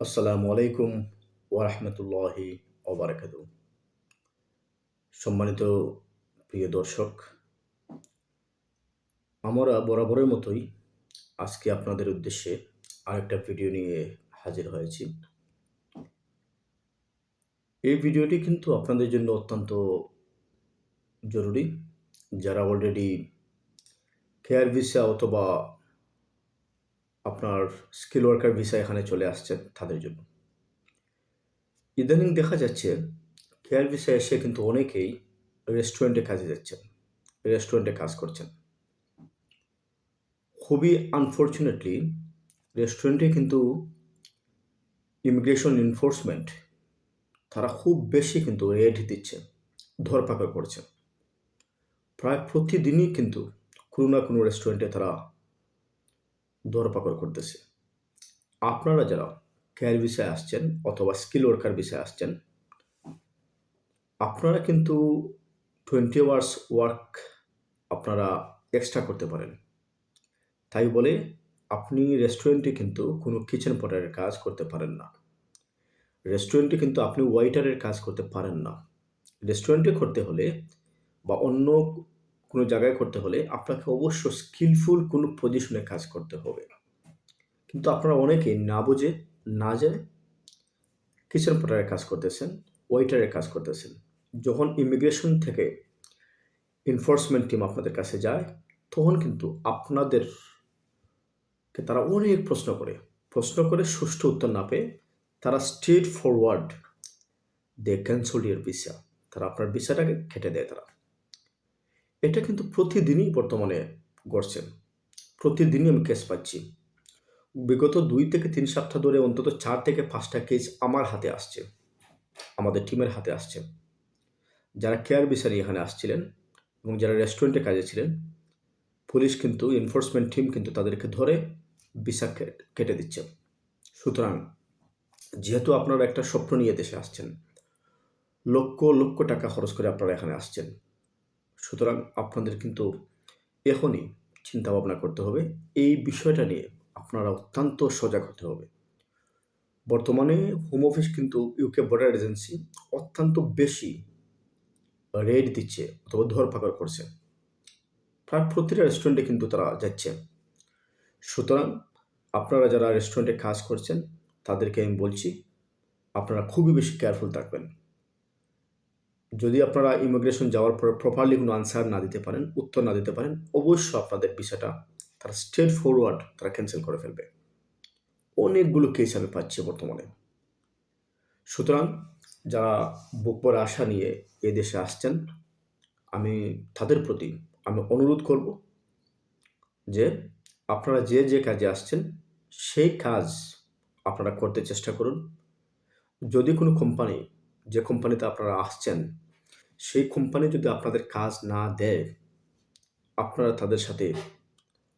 আসসালামু আলাইকুম ওরহমতুল্লাহি ওবরাকাত সম্মানিত প্রিয় দর্শক, আমরা বরাবরের মতোই আজকে আপনাদের উদ্দেশ্যে আরেকটা ভিডিও নিয়ে হাজির হয়েছি। এই ভিডিওটি কিন্তু আপনাদের জন্য অত্যন্ত জরুরি। যারা অলরেডি কেয়ার ভিসা অথবা আপনার স্কিল ওয়ার্কার ভিসা এখানে চলে আসছেন তাদের জন্য। ইদানিং দেখা যাচ্ছে কেয়ার ভিসা এসে কিন্তু অনেকেই রেস্টুরেন্টে কাজে যাচ্ছেন রেস্টুরেন্টে কাজ করছেন। খুবই আনফর্চুনেটলি রেস্টুরেন্টে কিন্তু ইমিগ্রেশন এনফোর্সমেন্ট তারা খুব বেশি কিন্তু রেট দিচ্ছে, ধরপাকড় করছে। প্রায় প্রতিদিনই কিন্তু কোনো না কোনো রেস্টুরেন্টে তারা ধরপাকড় করতেছে। আপনারা যারা কেয়ার বিষয়ে আসছেন অথবা স্কিল ওয়ার্কার বিষয়ে আসছেন, আপনারা কিন্তু টোয়েন্টি আওয়ার্স ওয়ার্ক আপনারা এক্সট্রা করতে পারেন। তাই বলে আপনি রেস্টুরেন্টে কিন্তু কোনো কিচেন পটারের কাজ করতে পারেন না। রেস্টুরেন্টে কিন্তু আপনি ওয়াইটারের কাজ করতে পারেন না। রেস্টুরেন্টে করতে হলে বা অন্য কোনো জায়গায় করতে হলে আপনাকে অবশ্য স্কিলফুল কোনো পজিশনে কাজ করতে হবে। কিন্তু আপনারা অনেকেই না বুঝে, না জেনে কিচেন পটারের কাজ করতেছেন ওয়েটারের কাজ করতেছেন। যখন ইমিগ্রেশন থেকে এনফোর্সমেন্ট টিম আপনাদের কাছে যায়, তখন কিন্তু আপনাদেরকে তারা অনেক প্রশ্ন করে। প্রশ্ন করে সুষ্ঠু উত্তর না পেয়ে তারা straight forward they cancel your visa তারা আপনার ভিসাটাকে খেটে দেয় তারা। এটা কিন্তু প্রতিদিনই বর্তমানে ঘটছে। প্রতিদিনই আমি কেস পাচ্ছি। বিগত দুই থেকে তিন সপ্তাহ ধরে অন্তত চার থেকে পাঁচটা কেস আমার হাতে আসছে। আমাদের টিমের হাতে আসছে। যারা কেয়ার বিচারি এখানে আসছিলেন এবং যারা রেস্টুরেন্টে কাজে ছিলেন, পুলিশ কিন্তু এনফোর্সমেন্ট টিম কিন্তু তাদেরকে ধরে ভিসা কেটে দিচ্ছে। সুতরাং যেহেতু আপনারা একটা স্বপ্ন নিয়ে দেশে আসছেন, লক্ষ লক্ষ টাকা খরচ করে আপনারা এখানে আসছেন সুতরাং আপনাদের কিন্তু এখনই চিন্তা ভাবনা করতে হবে। এই বিষয়টা নিয়ে আপনারা অত্যন্ত সজাগ হতে হবে। বর্তমানে হোম অফিস কিন্তু ইউকে বর্ডার এজেন্সি অত্যন্ত বেশি রেড দিচ্ছে অথবা ধরপাকড় করছে। প্রায় প্রতিটা রেস্টুরেন্টে কিন্তু তারা যাচ্ছে। সুতরাং আপনারা যারা রেস্টুরেন্টে কাজ করছেন, তাদেরকে আমি বলছি, আপনারা খুবই বেশি কেয়ারফুল থাকবেন। যদি আপনারা ইমিগ্রেশন যাওয়ার পর প্রপারলি কোনো আনসার না দিতে পারেন, উত্তর না দিতে পারেন, অবশ্যই আপনাদের বিষয়টা তারা স্ট্রেট ফরওয়ার্ড তারা ক্যান্সেল করে ফেলবে। অনেকগুলো কেস আমি পাচ্ছি বর্তমানে। সুতরাং যারা বুক পরে আশা নিয়ে এ দেশে আসছেন, আমি তাদের প্রতি আমি অনুরোধ করব যে আপনারা যে যে কাজে আসছেন, সেই কাজ আপনারা করতে চেষ্টা করুন। যদি কোনো কোম্পানি যে কোম্পানিতে আপনারা আসছেন সেই কোম্পানি যদি আপনাদের কাজ না দেয়, আপনারা তাদের সাথে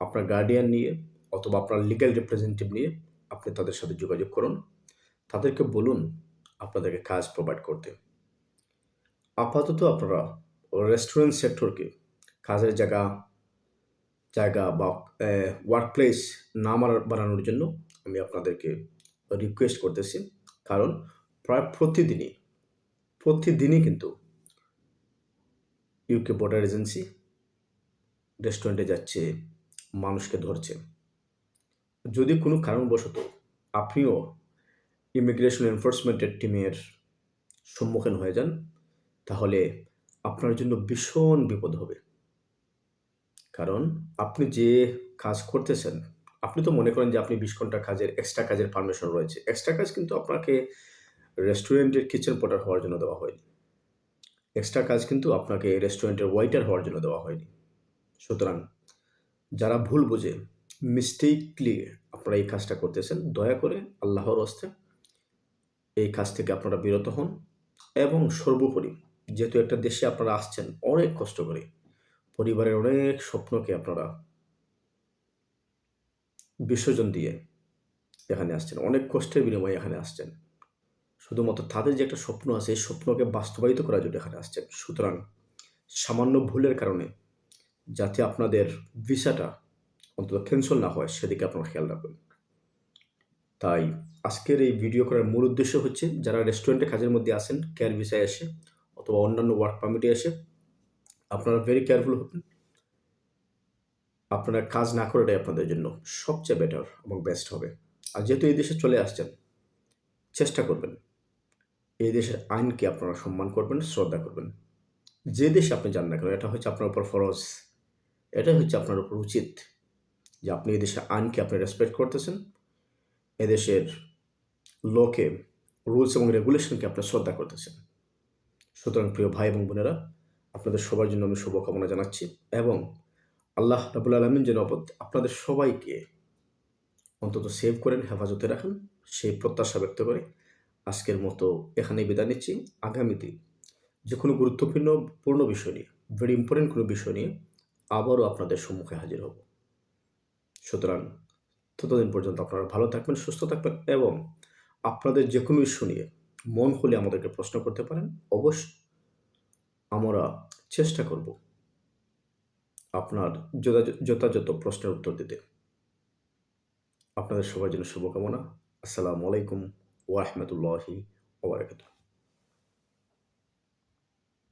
আপনার গার্ডিয়ান নিয়ে অথবা আপনার লিগ্যাল রিপ্রেজেন্টেটিভ নিয়ে আপনি তাদের সাথে যোগাযোগ করুন। তাদেরকে বলুন আপনাদেরকে কাজ প্রোভাইড করতে। আপাতত আপনারা রেস্টুরেন্ট সেক্টরকে কাজের জায়গা জায়গা বা ওয়ার্ক প্লেস না বানানোর জন্য আমি আপনাদেরকে রিকোয়েস্ট করতেছি। কারণ প্রায় প্রতিদিনই প্রতিদিনই কিন্তু ইউকে বর্ডার এজেন্সি রেস্টুরেন্টে যাচ্ছে, মানুষকে ধরছে। যদি কোনো কারণবশত আপনিও ইমিগ্রেশন এনফোর্সমেন্টের টিমের সম্মুখীন হয়ে যান, তাহলে আপনার জন্য ভীষণ বিপদ হবে। কারণ আপনি যে কাজ করতেছেন, আপনি তো মনে করেন যে আপনি বিশ ঘণ্টা কাজের এক্সট্রা কাজের পারমিশন রয়েছে। এক্সট্রা কাজ কিন্তু আপনাকে রেস্টুরেন্টের কিচেন পটার হওয়ার জন্য দেওয়া হয়নি। এক্সট্রা কাজ কিন্তু আপনাকে রেস্টুরেন্টের ওয়াইটার হওয়ার জন্য দেওয়া হয়নি। সুতরাং যারা ভুল বুঝে মিস্টেকলি আপনারা এই কাজটা করতেছেন, দয়া করে আল্লাহর হস্তে এই কাজ থেকে আপনারা বিরত হন এবং সর্বোপরি যেহেতু একটা দেশে আপনারা আসছেন অনেক কষ্ট করে, পরিবারের অনেক স্বপ্নকে আপনারা বিসর্জন দিয়ে এখানে আসছেন, অনেক কষ্টের বিনিময়ে এখানে আসছেন। শুধুমাত্র তাদের যে একটা স্বপ্ন আছে, এই স্বপ্নকে বাস্তবায়িত করার জন্য এখানে আসছেন। সুতরাং সামান্য ভুলের কারণে যাতে আপনাদের ভিসাটা অন্তত ক্যান্সেল না হয়, সেদিকে আপনারা খেয়াল রাখবেন। তাই আজকের এই ভিডিও করার মূল উদ্দেশ্য হচ্ছে, যারা রেস্টুরেন্টে কাজের মধ্যে আসেন কেয়ার ভিসায় এসে অথবা অন্যান্য ওয়ার্ক পারমিটে এসে আপনারা ভেরি কেয়ারফুল হবেন। আপনারা কাজ না করাটাই আপনাদের জন্য সবচেয়ে বেটার এবং বেস্ট হবে। আর যেহেতু এই দেশে চলে আসছেন, চেষ্টা করবেন। এই দেশের আইনকে আপনারা সম্মান করবেন, শ্রদ্ধা করবেন। যে দেশে আপনি যান না কেন, এটা হচ্ছে আপনার উপর ফরজ। এটা হচ্ছে আপনার উপর উচিত যে আপনি এই দেশের আইনকে আপনি রেসপেক্ট করতেছেন। এদেশের লকে রুলস এবং রেগুলেশনকে আপনি শ্রদ্ধা করতেছেন। সুতরাং প্রিয় ভাই এবং বোনেরা, আপনাদের সবার জন্য আমি শুভকামনা জানাচ্ছি এবং আল্লাহ রাবুল আলমিন যেন আপনাদের সবাইকে অন্তত সেভ করেন, হেফাজতে রাখেন, সেই প্রত্যাশা ব্যক্ত করে। আজকের মতো এখানেই বিদায় নিচ্ছি। আগামীতে যে কোনো গুরুত্বপূর্ণ, পূর্ণ বিষয় নিয়ে ভেরি ইম্পর্টেন্ট কোনো বিষয় নিয়ে আবারও আপনাদের সম্মুখে হাজির হব। সুতরাং ততদিন পর্যন্ত আপনারা ভালো থাকবেন, সুস্থ থাকবেন এবং আপনাদের যে কোনো ইস্যু নিয়ে মন খুলে আমাদেরকে প্রশ্ন করতে পারেন। অবশ্য আমরা চেষ্টা করব আপনার যথা- যথাযথ প্রশ্নের উত্তর দিতে। আপনাদের সবার জন্য শুভকামনা। আসসালামু আলাইকুম। ওরহমতুল্লাহি ওবরাকাতুহ